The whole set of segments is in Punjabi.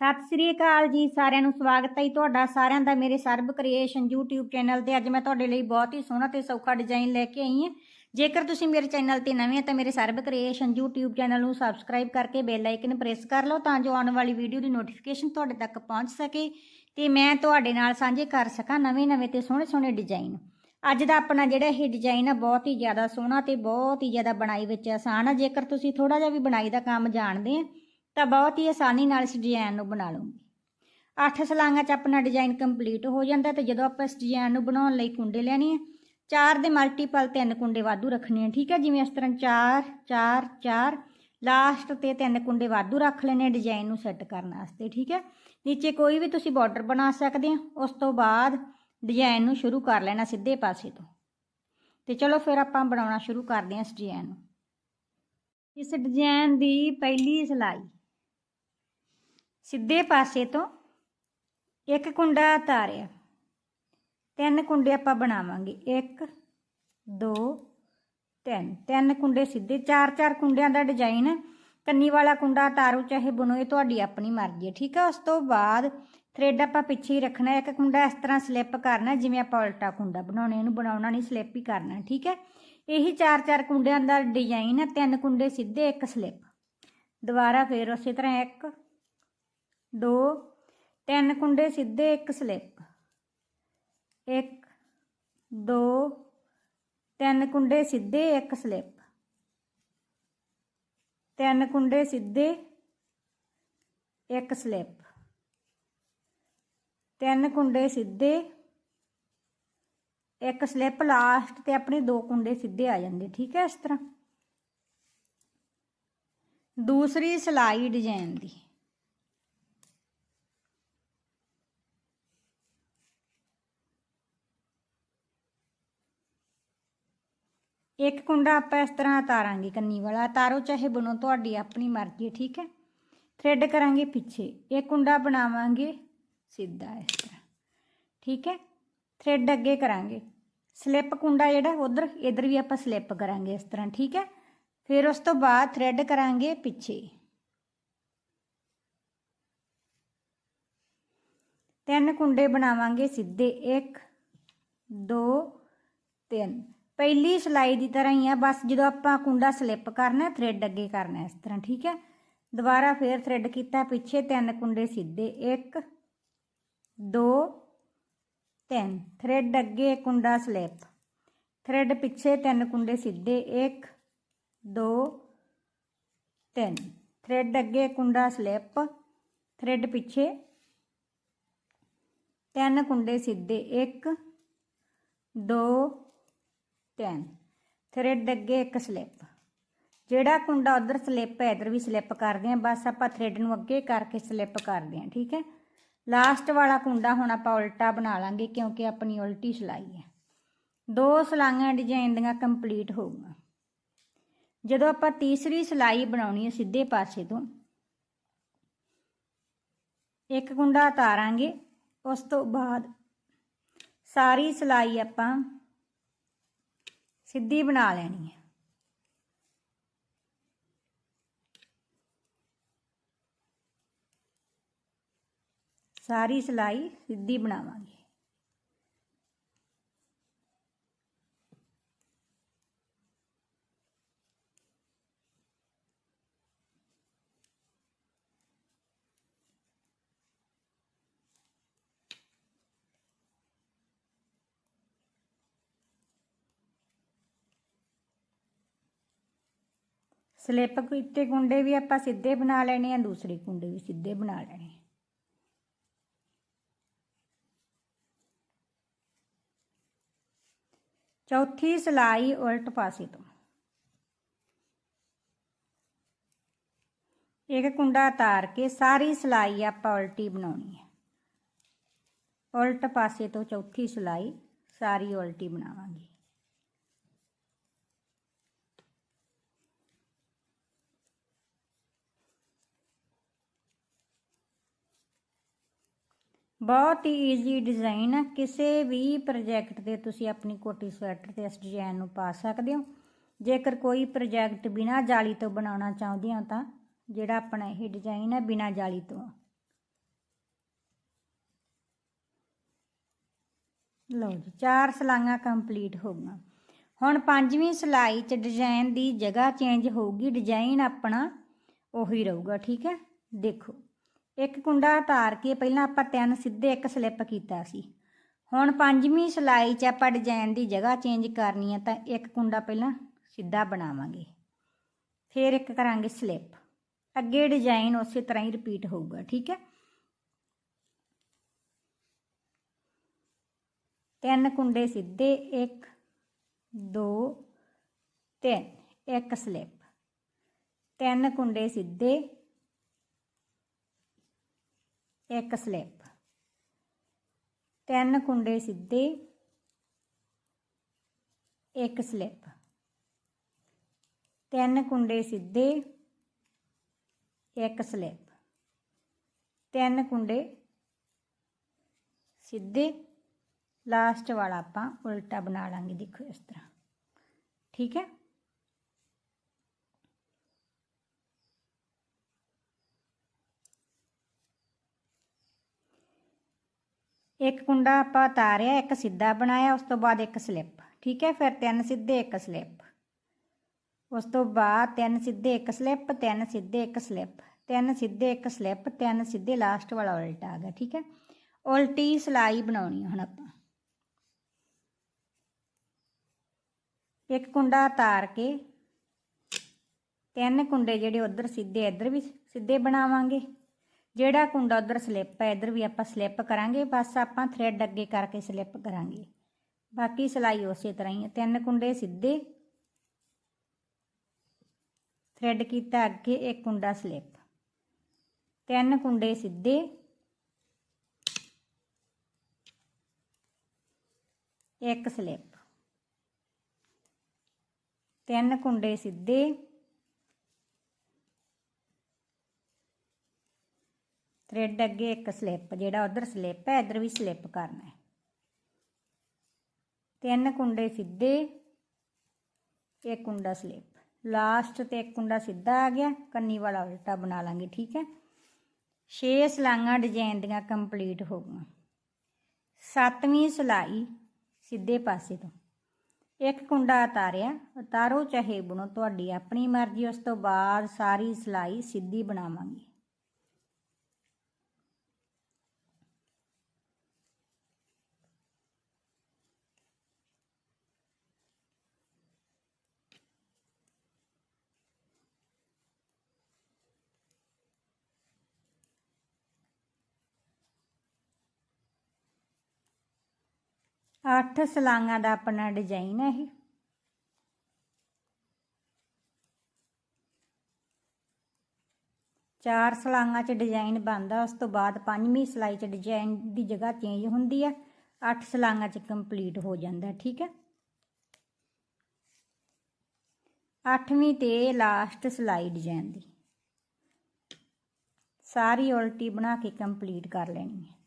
ਸਤਿ ਸ੍ਰੀ ਅਕਾਲ ਜੀ, ਸਾਰਿਆਂ ਨੂੰ ਸਵਾਗਤ ਹੈ ਜੀ ਤੁਹਾਡਾ, ਸਾਰਿਆਂ ਦਾ ਮੇਰੇ ਸਰਬ ਕ੍ਰੀਏਸ਼ਨ YouTube ਚੈਨਲ ਤੇ। ਅੱਜ ਮੈਂ ਤੁਹਾਡੇ ਲਈ ਬਹੁਤ ਹੀ ਸੋਹਣਾ ਤੇ ਸੌਖਾ ਡਿਜ਼ਾਈਨ ਲੈ ਕੇ ਆਈ ਹਾਂ। ਜੇਕਰ ਤੁਸੀਂ ਮੇਰੇ ਚੈਨਲ ਤੇ ਨਵੇਂ ਹੋ ਤਾਂ ਮੇਰੇ ਸਰਬ ਕ੍ਰੀਏਸ਼ਨ YouTube ਚੈਨਲ ਨੂੰ ਸਬਸਕ੍ਰਾਈਬ ਕਰਕੇ ਬੈਲ ਆਈਕਨ ਪ੍ਰੈਸ ਕਰ ਲਓ ਤਾਂ ਜੋ ਆਉਣ ਵਾਲੀ ਵੀਡੀਓ ਦੀ ਨੋਟੀਫਿਕੇਸ਼ਨ ਤੁਹਾਡੇ ਤੱਕ ਪਹੁੰਚ ਸਕੇ ਤੇ ਮੈਂ ਤੁਹਾਡੇ ਨਾਲ ਸਾਂਝੇ ਕਰ ਸਕਾਂ ਨਵੇਂ-ਨਵੇਂ ਤੇ ਸੋਹਣੇ-ਸੋਹਣੇ ਡਿਜ਼ਾਈਨ ਅੱਜ ਦਾ ਆਪਣਾ ਜਿਹੜਾ ਇਹ ਡਿਜ਼ਾਈਨ ਆ ਬਹੁਤ ਹੀ ਜ਼ਿਆਦਾ ਸੋਹਣਾ ਤੇ ਬਹੁਤ ਹੀ ਜ਼ਿਆਦਾ ਬਣਾਈ ਵਿੱਚ ਆਸਾਨ ਆ। ਜੇਕਰ ਤੁਸੀਂ ਥੋੜਾ ਜਿਹਾ ਵੀ ਬਣਾਈ ਦਾ ਕੰਮ ਜਾਣਦੇ ਆ ਤਾਂ ਬਹੁਤ ਹੀ ਆਸਾਨੀ ਨਾਲ ਇਸ ਡਿਜ਼ਾਈਨ ਨੂੰ ਬਣਾ ਲਓਗੇ ਅੱਠ ਸਲਾਂਗਾਂ 'ਚ ਆਪਣਾ ਡਿਜ਼ਾਈਨ ਕੰਪਲੀਟ ਹੋ ਜਾਂਦਾ ਤੇ ਜਦੋਂ ਆਪਾਂ ਇਸ ਡਿਜ਼ਾਈਨ ਨੂੰ ਬਣਾਉਣ ਲਈ ਕੁੰਡੇ ਲੈਣੇ ਆ, ਚਾਰ ਦੇ ਮਲਟੀਪਲ ਤਿੰਨ ਕੁੰਡੇ ਵਾਧੂ ਰੱਖਣੇ ਆ, ਠੀਕ ਹੈ ਜਿਵੇਂ ਇਸ ਤਰ੍ਹਾਂ 4 4 4 ਲਾਸਟ ਤੇ ਤਿੰਨ ਕੁੰਡੇ ਵਾਧੂ ਰੱਖ ਲੈਣੇ ਡਿਜ਼ਾਈਨ ਨੂੰ ਸੈੱਟ ਕਰਨ ਵਾਸਤੇ, ਠੀਕ ਹੈ ਨੀਚੇ ਕੋਈ ਵੀ ਤੁਸੀਂ ਬਾਰਡਰ ਬਣਾ ਸਕਦੇ ਆ, ਉਸ ਤੋਂ ਬਾਅਦ ਡਿਜ਼ਾਈਨ ਨੂੰ ਸ਼ੁਰੂ ਕਰ ਲੈਣਾ ਸਿੱਧੇ ਪਾਸੇ ਤੋਂ। ਤੇ ਚਲੋ ਫਿਰ ਆਪਾਂ ਬਣਾਉਣਾ ਸ਼ੁਰੂ ਕਰਦੇ ਹਾਂ ਇਸ ਡਿਜ਼ਾਈਨ ਨੂੰ। ਇਸ ਡਿਜ਼ਾਈਨ ਦੀ ਪਹਿਲੀ ਸਿਲਾਈ। ਸਿੱਧੇ ਪਾਸੇ ਤੋਂ ਇੱਕ ਕੁੰਡਾ ਤਾਰਿਆ। ਤਿੰਨ ਕੁੰਡੇ ਆਪਾਂ ਬਣਾਵਾਂਗੇ। 1 2 3 ਤਿੰਨ ਕੁੰਡੇ ਸਿੱਧੇ। ਚਾਰ ਚਾਰ ਕੁੰਡਿਆਂ ਦਾ ਡਿਜ਼ਾਈਨ ਕੰਨੀ ਵਾਲਾ ਕੁੰਡਾ, ਤਾਰੋ ਚਾਹੇ ਬੁਣੋ, ਇਹ ਤੁਹਾਡੀ ਆਪਣੀ ਮਰਜ਼ੀ ਹੈ, ਠੀਕ ਹੈ ਉਸ ਤੋਂ ਬਾਅਦ ਥਰੈਡ ਆਪਾਂ ਪਿੱਛੇ ਹੀ ਰੱਖਣਾ। ਇੱਕ ਕੁੰਡਾ ਇਸ ਤਰ੍ਹਾਂ ਸਲਿੱਪ ਕਰਨਾ, ਜਿਵੇਂ ਆਪਾਂ ਉਲਟਾ ਕੁੰਡਾ ਬਣਾਉਣੇ, ਇਹਨੂੰ ਬਣਾਉਣਾ ਨਹੀਂ ਸਲਿੱਪ ਹੀ ਕਰਨਾ, ਠੀਕ ਹੈ? ਇਹੀ ਚਾਰ ਚਾਰ ਕੁੰਡਿਆਂ ਦਾ ਡਿਜ਼ਾਈਨ ਹੈ। ਤਿੰਨ ਕੁੰਡੇ ਸਿੱਧੇ, ਇੱਕ ਸਲਿੱਪ ਦੁਬਾਰਾ ਫੇਰ ਉਸੇ ਤਰ੍ਹਾਂ ਇੱਕ ਦੋ। ਤਿੰਨ ਕੁੰਡੇ ਸਿੱਧੇ, ਇੱਕ ਸਲਿੱਪ। ਇੱਕ, ਦੋ। ਤਿੰਨ ਕੁੰਡੇ ਸਿੱਧੇ, ਇੱਕ ਸਲਿੱਪ। ਤਿੰਨ ਕੁੰਡੇ ਸਿੱਧੇ, ਇੱਕ ਸਲਿੱਪ। ਤਿੰਨ ਕੁੰਡੇ ਸਿੱਧੇ, ਇੱਕ ਸਲਿੱਪ ਲਾਸਟ ਤੇ ਆਪਣੇ ਦੋ ਕੁੰਡੇ ਸਿੱਧੇ ਆ ਜਾਂਦੇ, ਠੀਕ ਹੈ ਇਸ ਤਰ੍ਹਾਂ। ਦੂਸਰੀ ਸਲਾਈ ਡਿਜ਼ਾਈਨ ਦੀ। ਇੱਕ ਕੁੰਡਾ ਆਪਾਂ ਇਸ ਤਰ੍ਹਾਂ ਉਤਾਰਾਂਗੇ ਕੰਨੀ ਵਾਲਾ। ਉਤਾਰੋ ਚਾਹੇ ਬਣੋ ਤੁਹਾਡੀ ਆਪਣੀ ਮਰਜ਼ੀ ਹੈ, ਠੀਕ ਹੈ? ਥ੍ਰੈਡ ਕਰਾਂਗੇ ਪਿੱਛੇ। ਇਹ ਕੁੰਡਾ ਬਣਾਵਾਂਗੇ ਸਿੱਧਾ ਇਸ ਤਰ੍ਹਾਂ, ਠੀਕ ਹੈ? ਥ੍ਰੈਡ ਅੱਗੇ ਕਰਾਂਗੇ। ਸਲਿੱਪ ਕੁੰਡਾ ਜਿਹੜਾ, ਉਧਰ, ਇਧਰ ਵੀ ਆਪਾਂ ਸਲਿੱਪ ਕਰਾਂਗੇ ਇਸ ਤਰ੍ਹਾਂ, ਠੀਕ ਹੈ? ਫਿਰ ਉਸ ਤੋਂ ਬਾਅਦ ਥ੍ਰੈਡ ਕਰਾਂਗੇ ਪਿੱਛੇ। ਤਿੰਨ ਕੁੰਡੇ ਬਣਾਵਾਂਗੇ ਸਿੱਧੇ। 1 2 3 ਪਹਿਲੀ ਸਿਲਾਈ ਦੀ ਤਰ੍ਹਾਂ ਹੀ ਆ, ਬਸ ਜਦੋਂ ਆਪਾਂ ਕੁੰਡਾ ਸਲਿੱਪ ਕਰਨਾ ਥ੍ਰੈਡ ਅੱਗੇ ਕਰਨਾ ਇਸ ਤਰ੍ਹਾਂ, ਠੀਕ ਹੈ? ਦੁਬਾਰਾ ਫੇਰ ਥ੍ਰੈਡ ਕੀਤਾ, ਪਿੱਛੇ ਤਿੰਨ ਕੁੰਡੇ ਸਿੱਧੇ 1 2 3 ਥ੍ਰੈਡ ਅੱਗੇ ਕੁੰਡਾ ਸਲਿੱਪ ਥ੍ਰੈਡ ਪਿੱਛੇ ਤਿੰਨ ਕੁੰਡੇ ਸਿੱਧੇ 1 2 3 ਥ੍ਰੈਡ ਅੱਗੇ ਕੁੰਡਾ ਸਲਿੱਪ ਥ੍ਰੈਡ ਪਿੱਛੇ ਤਿੰਨ ਕੁੰਡੇ ਸਿੱਧੇ 1 2 3 ਦੇ ਅੱਗੇ ਇੱਕ ਸਲਿੱਪ ਜਿਹੜਾ ਕੁੰਡਾ ਉਧਰ ਸਲਿੱਪ ਹੈ, ਇਧਰ ਵੀ ਸਲਿੱਪ ਕਰਦੇ ਆਂ ਬਸ ਆਪਾਂ ਥਰਿੱਡ ਨੂੰ ਅੱਗੇ ਕਰਕੇ ਸਲਿੱਪ ਕਰਦੇ ਆਂ ਠੀਕ ਹੈ? ਲਾਸਟ ਵਾਲਾ ਕੁੰਡਾ ਹੁਣ ਆਪਾਂ ਉਲਟਾ ਬਣਾ ਲਾਂਗੇ, ਕਿਉਂਕਿ ਆਪਣੀ ਉਲਟੀ ਸਿਲਾਈ ਹੈ। ਦੋ ਸਲਾਈਆਂ ਡਿਜ਼ਾਈਨ ਦੀਆਂ ਕੰਪਲੀਟ ਹੋਊਗਾ ਜਦੋਂ ਆਪਾਂ ਤੀਸਰੀ ਸਲਾਈ ਬਣਾਉਣੀ ਹੈ ਸਿੱਧੇ ਪਾਸੇ ਤੋਂ, ਇੱਕ ਕੁੰਡਾ ਉਤਾਰਾਂਗੇ। ਉਸ ਤੋਂ ਬਾਅਦ ਸਾਰੀ ਸਲਾਈ ਆਪਾਂ ਸਿੱਧੀ ਬਣਾ ਲੈਣੀ ਹੈ ਸਾਰੀ ਸਲਾਈ ਸਿੱਧੀ ਬਣਾਵਾਂਗੇ ਸਲਿੱਪ ਕੀਤੇ ਕੁੰਡੇ ਵੀ ਆਪਾਂ ਸਿੱਧੇ ਬਣਾ ਲੈਣੇ ਆ, ਦੂਸਰੇ ਕੁੰਡੇ ਵੀ ਸਿੱਧੇ ਬਣਾ ਲੈਣੇ ਚੌਥੀ ਸਲਾਈ ਉਲਟ ਪਾਸੇ ਤੋਂ। ਇੱਕ ਕੁੰਡਾ ਉਤਾਰ ਕੇ ਸਾਰੀ ਸਲਾਈ ਆਪਾਂ ਉਲਟੀ ਬਣਾਉਣੀ ਹੈ ਉਲਟ ਪਾਸੇ ਤੋਂ ਚੌਥੀ ਸਲਾਈ ਸਾਰੀ ਉਲਟੀ ਬਣਾਵਾਂਗੇ। ਬਹੁਤ ਹੀ ਈਜ਼ੀ ਡਿਜ਼ਾਈਨ ਹੈ ਕਿਸੇ ਵੀ ਪ੍ਰੋਜੈਕਟ ਤੇ ਤੁਸੀਂ ਆਪਣੀ ਕੋਟੀ ਸਵੈਟਰ ਤੇ ਇਸ ਡਿਜ਼ਾਈਨ ਨੂੰ ਪਾ ਸਕਦੇ ਹੋ। ਜੇਕਰ ਕੋਈ ਪ੍ਰੋਜੈਕਟ ਬਿਨਾ ਜਾਲੀ ਤੋਂ ਬਣਾਉਣਾ ਚਾਹੁੰਦੇ ਹੋ ਤਾਂ ਜਿਹੜਾ ਆਪਣਾ ਇਹ ਡਿਜ਼ਾਈਨ ਹੈ ਬਿਨਾ ਜਾਲੀ ਤੋਂ ਲਓ ਜੀ, ਚਾਰ ਸਲਾਈਆਂ ਕੰਪਲੀਟ ਹੋ ਗਈਆਂ। ਹੁਣ ਪੰਜਵੀਂ ਸਲਾਈ 'ਚ ਡਿਜ਼ਾਈਨ ਦੀ ਜਗ੍ਹਾ ਚੇਂਜ ਹੋਊਗੀ। ਡਿਜ਼ਾਈਨ ਆਪਣਾ ਉਹੀ ਰਹੂਗਾ, ਠੀਕ ਹੈ? ਦੇਖੋ। ਇੱਕ ਕੁੰਡਾ ਉਤਾਰ ਕੇ ਪਹਿਲਾਂ ਆਪਾਂ ਤਿੰਨ ਸਿੱਧੇ ਇੱਕ ਸਲਿੱਪ ਕੀਤਾ ਸੀ। ਹੁਣ ਪੰਜਵੀਂ ਸਲਾਈ 'ਚ ਆਪਾਂ ਡਿਜ਼ਾਈਨ ਦੀ ਜਗ੍ਹਾ ਚੇਂਜ ਕਰਨੀ ਹੈ ਤਾਂ ਇੱਕ ਕੁੰਡਾ ਪਹਿਲਾਂ ਸਿੱਧਾ ਬਣਾਵਾਂਗੇ। ਫਿਰ ਇੱਕ ਕਰਾਂਗੇ ਸਲਿੱਪ। ਅੱਗੇ ਡਿਜ਼ਾਈਨ ਉਸੇ ਤਰ੍ਹਾਂ ਹੀ ਰਿਪੀਟ ਹੋਊਗਾ, ਠੀਕ ਹੈ? ਤਿੰਨ ਕੁੰਡੇ ਸਿੱਧੇ 1 2 3 ਇੱਕ ਸਲਿੱਪ। ਤਿੰਨ ਕੁੰਡੇ ਸਿੱਧੇ ਇੱਕ ਸਲਿੱਪ। ਤਿੰਨ ਕੁੰਡੇ ਸਿੱਧੇ, ਇੱਕ ਸਲਿੱਪ। ਤਿੰਨ ਕੁੰਡੇ ਸਿੱਧੇ, ਇੱਕ ਸਲਿੱਪ। ਤਿੰਨ ਕੁੰਡੇ ਸਿੱਧੇ, ਲਾਸਟ ਵਾਲਾ ਆਪਾਂ ਉਲਟਾ ਬਣਾ ਲਾਂਗੇ, ਦੇਖੋ ਇਸ ਤਰ੍ਹਾਂ। ਠੀਕ ਹੈ? ਇੱਕ ਕੁੰਡਾ ਆਪਾਂ ਉਤਾਰਿਆ, ਇੱਕ ਸਿੱਧਾ ਬਣਾਇਆ, ਉਸ ਤੋਂ ਬਾਅਦ ਇੱਕ ਸਲਿੱਪ। ਠੀਕ ਹੈ, ਫਿਰ ਤਿੰਨ ਸਿੱਧੇ, ਇੱਕ ਸਲਿੱਪ। ਉਸ ਤੋਂ ਬਾਅਦ ਤਿੰਨ ਸਿੱਧੇ, ਇੱਕ ਸਲਿੱਪ, ਤਿੰਨ ਸਿੱਧੇ, ਇੱਕ ਸਲਿੱਪ। ਤਿੰਨ ਸਿੱਧੇ, ਇੱਕ ਸਲਿੱਪ, ਤਿੰਨ ਸਿੱਧੇ, ਲਾਸਟ ਵਾਲਾ ਉਲਟਾ ਆ ਗਿਆ, ਠੀਕ ਹੈ? ਉਲਟੀ ਸਲਾਈ ਬਣਾਉਣੀ ਹੁਣ ਆਪਾਂ। ਇੱਕ ਕੁੰਡਾ ਉਤਾਰ ਕੇ, ਤਿੰਨ ਕੁੰਡੇ ਜਿਹੜੇ ਉਧਰ ਸਿੱਧੇ ਇੱਧਰ ਵੀ ਸਿੱਧੇ ਬਣਾਵਾਂਗੇ। ਜਿਹੜਾ ਕੁੰਡਾ ਉਧਰ ਸਲਿੱਪ ਹੈ, ਇੱਧਰ ਵੀ ਆਪਾਂ ਸਲਿੱਪ ਕਰਾਂਗੇ, ਬਸ ਆਪਾਂ ਥ੍ਰੈਡ ਅੱਗੇ ਕਰਕੇ ਸਲਿੱਪ ਕਰਾਂਗੇ। ਬਾਕੀ ਸਲਾਈ ਉਸੇ ਤਰ੍ਹਾਂ ਹੀ ਹੈ, ਤਿੰਨ ਕੁੰਡੇ ਸਿੱਧੇ। ਥ੍ਰੈਡ ਕੀਤਾ ਅੱਗੇ, ਇੱਕ ਕੁੰਡਾ ਸਲਿੱਪ ਤਿੰਨ ਕੁੰਡੇ ਸਿੱਧੇ। ਇੱਕ ਸਲਿੱਪ ਤਿੰਨ ਕੁੰਡੇ ਸਿੱਧੇ। ਥ੍ਰੈਡ ਅੱਗੇ ਇੱਕ ਸਲਿੱਪ ਜਿਹੜਾ ਉਧਰ ਸਲਿੱਪ ਹੈ, ਇਧਰ ਵੀ ਸਲਿੱਪ ਕਰਨਾ ਹੈ। ਤਿੰਨ ਕੁੰਡੇ ਸਿੱਧੇ, ਇੱਕ ਕੁੰਡਾ ਸਲਿੱਪ ਲਾਸਟ ਤੇ ਇੱਕ ਕੁੰਡਾ ਸਿੱਧਾ ਆ ਗਿਆ, ਕੰਨੀ ਵਾਲਾ ਉਲਟਾ ਬਣਾ ਲਾਂਗੇ, ਠੀਕ ਹੈ? 6 ਸਲਾਈਆਂ ਡਿਜ਼ਾਈਨ ਦੀਆਂ ਕੰਪਲੀਟ ਹੋ ਗਈਆਂ। ਸੱਤਵੀਂ ਸਲਾਈ ਸਿੱਧੇ ਪਾਸੇ ਤੋਂ। ਇੱਕ ਕੁੰਡਾ ਉਤਾਰਿਆ, ਉਤਾਰੋ ਚਾਹੇ ਬਣੋ, ਤੁਹਾਡੀ ਆਪਣੀ ਮਰਜ਼ੀ, ਉਸ ਤੋਂ ਬਾਅਦ ਸਾਰੀ ਸਲਾਈ ਸਿੱਧੀ ਬਣਾਵਾਂਗੇ। ਅੱਠ ਸਲਾਈਆਂ ਦਾ ਆਪਣਾ ਡਿਜ਼ਾਈਨ ਹੈ ਇਹ। ਚਾਰ ਸਲਾਈਆਂ 'ਚ ਡਿਜ਼ਾਈਨ ਬਣਦਾ, ਉਸ ਤੋਂ ਬਾਅਦ ਪੰਜਵੀਂ ਸਲਾਈ 'ਚ ਡਿਜ਼ਾਈਨ ਦੀ ਜਗ੍ਹਾ ਚੇਂਜ ਹੁੰਦੀ ਹੈ। ਅੱਠ ਸਲਾਈਆਂ 'ਚ ਕੰਪਲੀਟ ਹੋ ਜਾਂਦਾ, ਠੀਕ ਹੈ। ਅੱਠਵੀਂ ਤੇ ਲਾਸਟ ਸਲਾਈ ਡਿਜ਼ਾਈਨ ਦੀ। ਸਾਰੀ ਉਲਟੀ ਬਣਾ ਕੇ ਕੰਪਲੀਟ ਕਰ ਲੈਣੀ ਹੈ।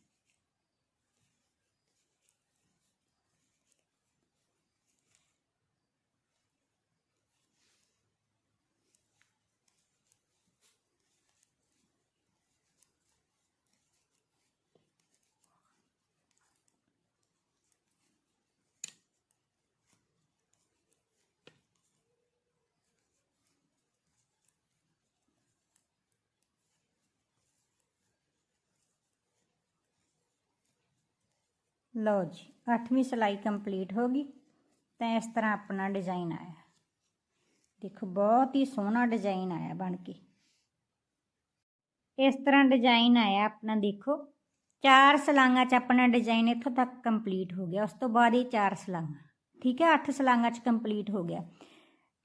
ਲਓ ਜੀ 8ਵੀਂ ਸਿਲਾਈ ਕੰਪਲੀਟ ਹੋ ਗਈ, ਤਾਂ ਇਸ ਤਰ੍ਹਾਂ ਆਪਣਾ ਡਿਜ਼ਾਈਨ ਆਇਆ। ਦੇਖੋ, ਬਹੁਤ ਹੀ ਸੋਹਣਾ ਡਿਜ਼ਾਈਨ ਆਇਆ ਬਣ ਕੇ। ਇਸ ਤਰ੍ਹਾਂ ਡਿਜ਼ਾਈਨ ਆਇਆ ਆਪਣਾ, ਦੇਖੋ, ਚਾਰ ਸਲਾਈਆਂ 'ਚ ਆਪਣਾ ਡਿਜ਼ਾਈਨ ਇੱਥੋਂ ਤੱਕ ਕੰਪਲੀਟ ਹੋ ਗਿਆ, ਉਸ ਤੋਂ ਬਾਅਦ ਇਹ ਚਾਰ ਸਲਾਈਆਂ ਠੀਕ ਹੈ 8 ਸਲਾਈਆਂ 'ਚ ਕੰਪਲੀਟ ਹੋ ਗਿਆ।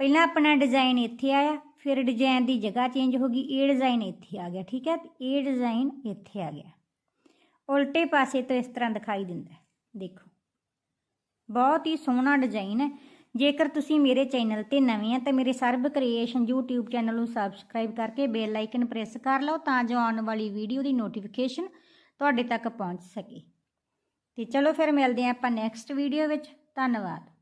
ਪਹਿਲਾਂ ਆਪਣਾ ਡਿਜ਼ਾਈਨ ਇੱਥੇ ਆਇਆ, ਫਿਰ ਡਿਜ਼ਾਈਨ ਦੀ ਜਗ੍ਹਾ ਚੇਂਜ ਹੋ ਗਈ, ਇਹ ਡਿਜ਼ਾਈਨ ਇੱਥੇ ਆ ਗਿਆ, ਠੀਕ ਹੈ, ਇਹ ਡਿਜ਼ਾਈਨ ਇੱਥੇ ਆ ਗਿਆ। ਉਲਟੇ ਪਾਸੇ ਤੋਂ ਇਸ ਤਰ੍ਹਾਂ ਦਿਖਾਈ ਦਿੰਦਾ ਦੇਖੋ। ਬਹੁਤ ਹੀ ਸੋਹਣਾ ਡਿਜ਼ਾਈਨ ਹੈ। ਜੇਕਰ ਤੁਸੀਂ ਮੇਰੇ ਚੈਨਲ ਤੇ ਨਵੇਂ ਆ ਤਾਂ ਮੇਰੇ ਸਰਬ ਕ੍ਰੀਏਸ਼ਨ YouTube ਚੈਨਲ ਨੂੰ ਸਬਸਕ੍ਰਾਈਬ ਕਰਕੇ ਬੈਲ ਆਈਕਨ ਪ੍ਰੈਸ ਕਰ ਲਓ ਤਾਂ ਜੋ ਆਉਣ ਵਾਲੀ ਵੀਡੀਓ ਦੀ ਨੋਟੀਫਿਕੇਸ਼ਨ ਤੁਹਾਡੇ ਤੱਕ ਪਹੁੰਚ ਸਕੇ। ਤੇ ਚਲੋ ਫਿਰ ਮਿਲਦੇ ਹਾਂ ਆਪਾਂ ਨੈਕਸਟ ਵੀਡੀਓ ਵਿੱਚ। ਧੰਨਵਾਦ।